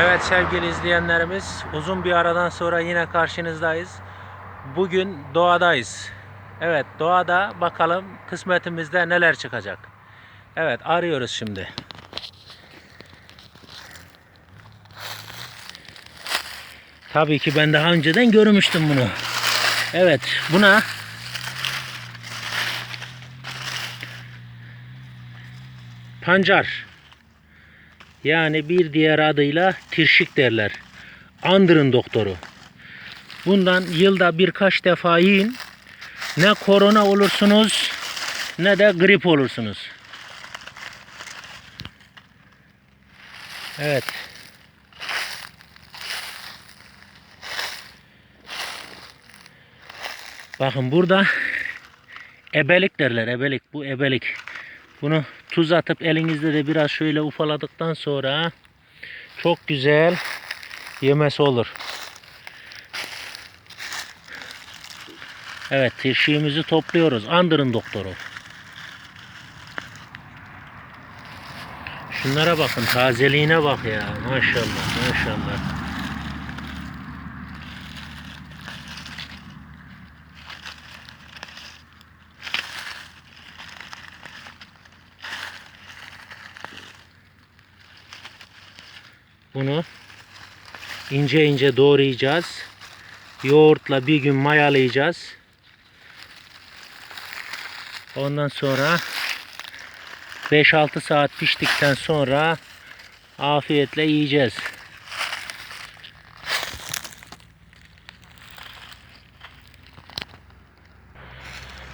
Evet sevgili izleyenlerimiz uzun bir aradan sonra yine karşınızdayız. Bugün doğadayız. Evet doğada bakalım kısmetimizde neler çıkacak. Evet arıyoruz şimdi. Tabii ki ben daha önceden görmüştüm bunu. Evet buna pancar yani bir diğer adıyla tirşik derler. Andırın doktoru. Bundan yılda birkaç defa yiyin. Ne korona olursunuz ne de grip olursunuz. Evet. Bakın burada ebelik derler ebelik. Bu ebelik. Bunu tuz atıp elinizde de biraz şöyle ufaladıktan sonra çok güzel yemesi olur. Evet tirşiğimizi topluyoruz. Andırın doktoru. Şunlara bakın tazeliğine bak ya maşallah maşallah. Bunu ince ince doğrayacağız. Yoğurtla bir gün mayalayacağız. Ondan sonra 5-6 saat piştikten sonra afiyetle yiyeceğiz.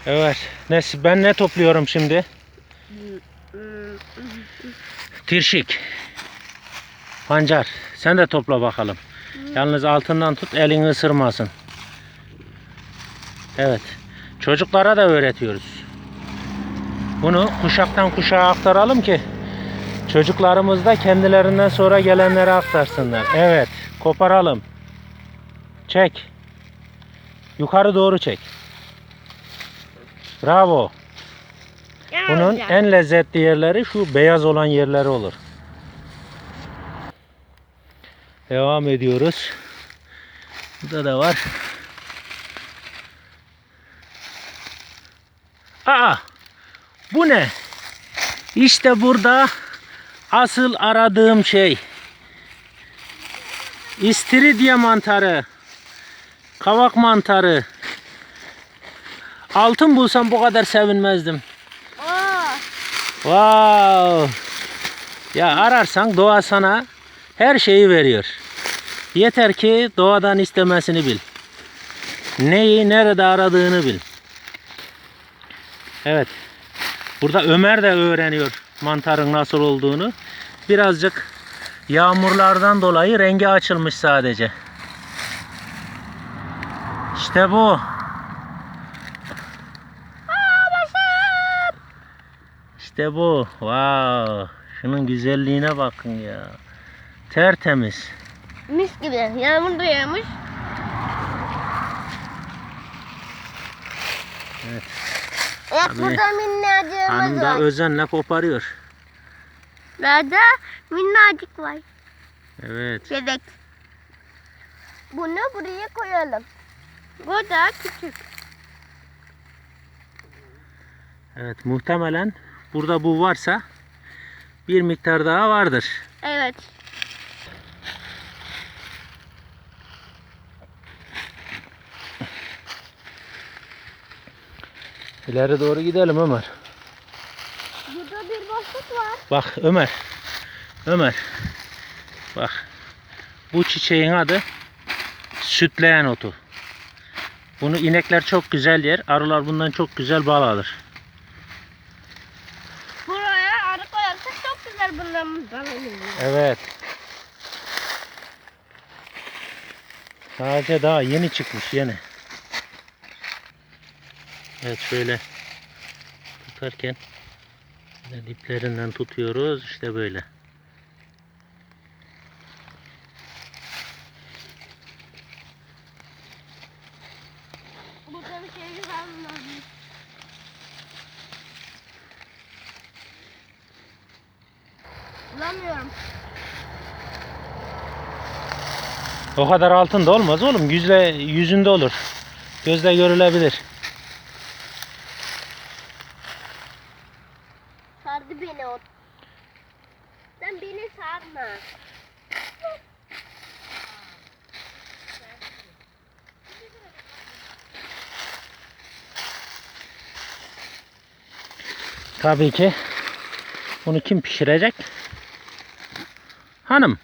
Evet. Ne, ben ne topluyorum şimdi? Tirşik. Pancar. Sen de topla bakalım. Yalnız altından tut elini ısırmasın. Evet. Çocuklara da öğretiyoruz. Bunu kuşaktan kuşağa aktaralım ki çocuklarımız da kendilerinden sonra gelenlere aktarsınlar. Evet. Koparalım. Çek. Yukarı doğru çek. Bravo. Bunun en lezzetli yerleri şu beyaz olan yerleri olur. Devam ediyoruz. Burada da var. Aa! Bu ne? İşte burada asıl aradığım şey. İstiridye mantarı. Kavak mantarı. Altın bulsam bu kadar sevinmezdim. Aa, Wow. Ya ararsan doğa sana her şeyi veriyor. Yeter ki doğadan istemesini bil. Neyi nerede aradığını bil. Evet. Burada Ömer de öğreniyor mantarın nasıl olduğunu. Birazcık yağmurlardan dolayı rengi açılmış sadece. İşte bu. İşte bu. Wow. Şunun güzelliğine bakın ya. Tertemiz. mis gibi. Yağmur da yağmış. Evet. Evet Tabii. burada minnacığımız Hanım da var. özenle koparıyor. Burada minnacık var. Evet. Bebek. Bunu buraya koyalım. Bu da küçük. Evet muhtemelen burada bu varsa bir miktar daha vardır. Evet. İleri doğru gidelim Ömer. Burada bir boşluk var. Bak Ömer. Ömer. Bak. Bu çiçeğin adı sütleyen otu. Bunu inekler çok güzel yer. Arılar bundan çok güzel bal alır. Buraya arı koyarsak çok güzel bunların balığı. Evet. Sadece daha yeni çıkmış yeni. Evet şöyle tutarken böyle iplerinden tutuyoruz işte böyle. Şey Bulamıyorum. O kadar altında olmaz oğlum. Yüzle, yüzünde olur. Gözle görülebilir. Sardı beni o. Sen beni sarma. Tabii ki. Bunu kim pişirecek? Hanım.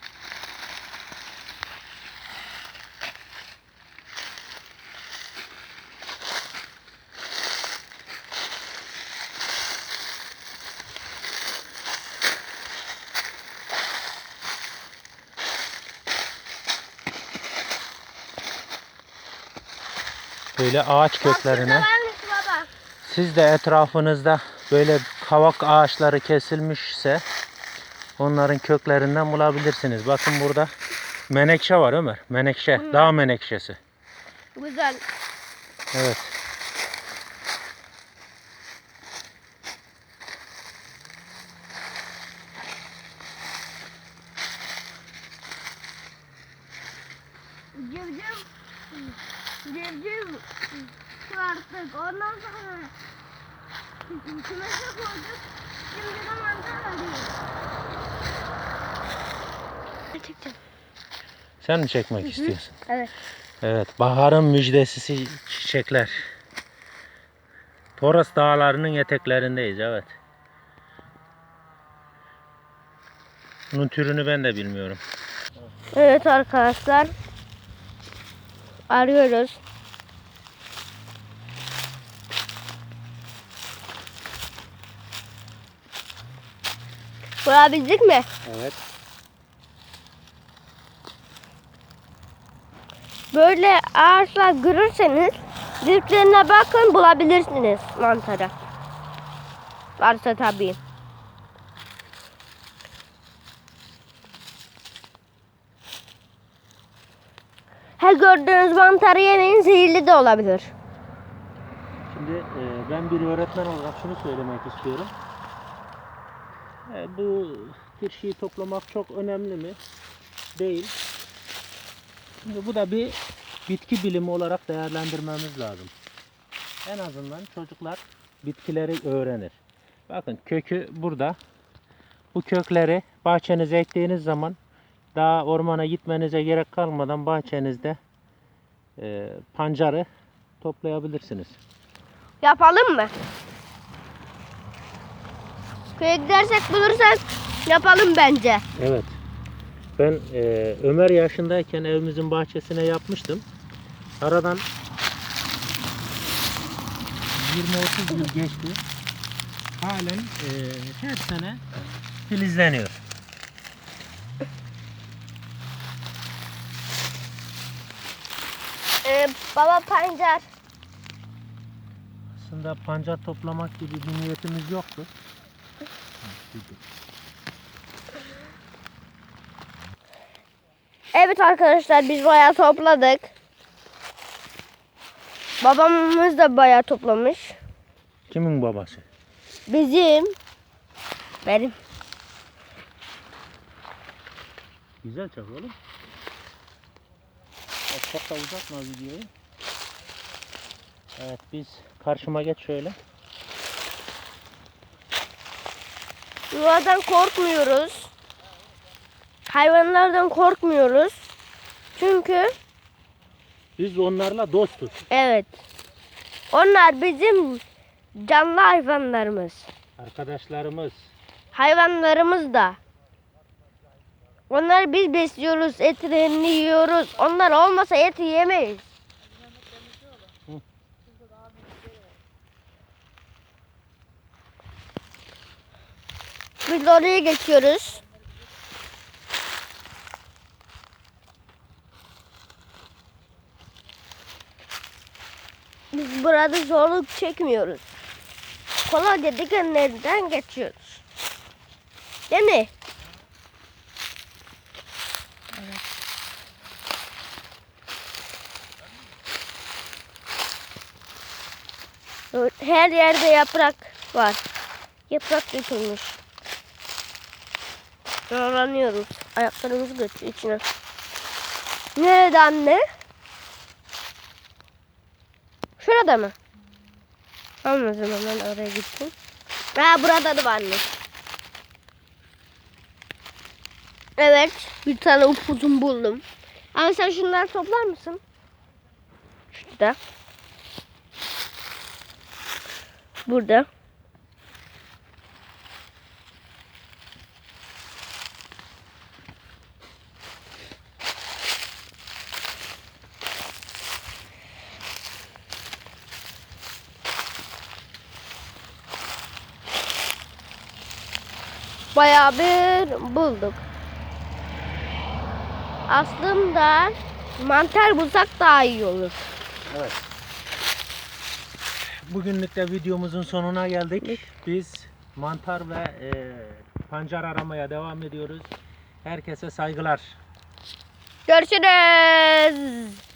Böyle ağaç köklerine. Siz de etrafınızda böyle kavak ağaçları kesilmişse onların köklerinden bulabilirsiniz. Bakın burada menekşe var Ömer. Menekşe. Dağ menekşesi. Güzel. Evet. Civciv. Civciv. Çıkarttık. Ondan sonra kümese koyduk. Şimdi de mantar arıyor. Çekeceğim. Sen mi çekmek istiyorsun? Evet. Evet. Baharın müjdesi çiçekler. Toros dağlarının eteklerindeyiz. Evet. Bunun türünü ben de bilmiyorum. Evet arkadaşlar. Arıyoruz. Bulabildik mi? Evet. Böyle ağaçlar görürseniz diplerine bakın bulabilirsiniz mantarı. Varsa tabii. Her gördüğünüz mantarı yemeyin zehirli de olabilir. Şimdi e, ben bir öğretmen olarak şunu söylemek istiyorum. E, bu kirşiyi toplamak çok önemli mi? Değil. Şimdi bu da bir bitki bilimi olarak değerlendirmemiz lazım. En azından çocuklar bitkileri öğrenir. Bakın kökü burada. Bu kökleri bahçenize ektiğiniz zaman daha ormana gitmenize gerek kalmadan bahçenizde e, pancarı toplayabilirsiniz. Yapalım mı? Köye gidersek bulursak yapalım bence. Evet. Ben e, Ömer yaşındayken evimizin bahçesine yapmıştım. Aradan 20-30 yıl geçti. Halen e, her sene filizleniyor. Baba pancar. Aslında pancar toplamak gibi bir niyetimiz yoktu. Evet arkadaşlar biz bayağı topladık. Babamız da bayağı toplamış. Kimin babası? Bizim. Benim. Güzel çak oğlum. Çok da uzatma videoyu. Evet biz karşıma geç şöyle. Yuvadan korkmuyoruz. Hayvanlardan korkmuyoruz. Çünkü Biz onlarla dostuz. evet. Onlar bizim canlı hayvanlarımız. Arkadaşlarımız. Hayvanlarımız da. Onları biz besliyoruz, etlerini yiyoruz. Onlar olmasa eti yemeyiz. Biz oraya geçiyoruz. Biz burada zorluk çekmiyoruz. Kolayca dikenlerden geçiyoruz. Değil mi? Her yerde yaprak var. Yaprak dökülmüş. Zorlanıyoruz. Ayaklarımız götürüyor içine. Nerede anne? Şurada mı? Tamam o oraya gittim. Ha burada da anne. Evet. Bir tane upuzun buldum. Ama sen şunları toplar mısın? Şurada. Burada. Bayağı bir bulduk. Aslında mantar bulsak daha iyi olur. Evet. Bugünlük de videomuzun sonuna geldik. Biz mantar ve e, pancar aramaya devam ediyoruz. Herkese saygılar. Görüşürüz.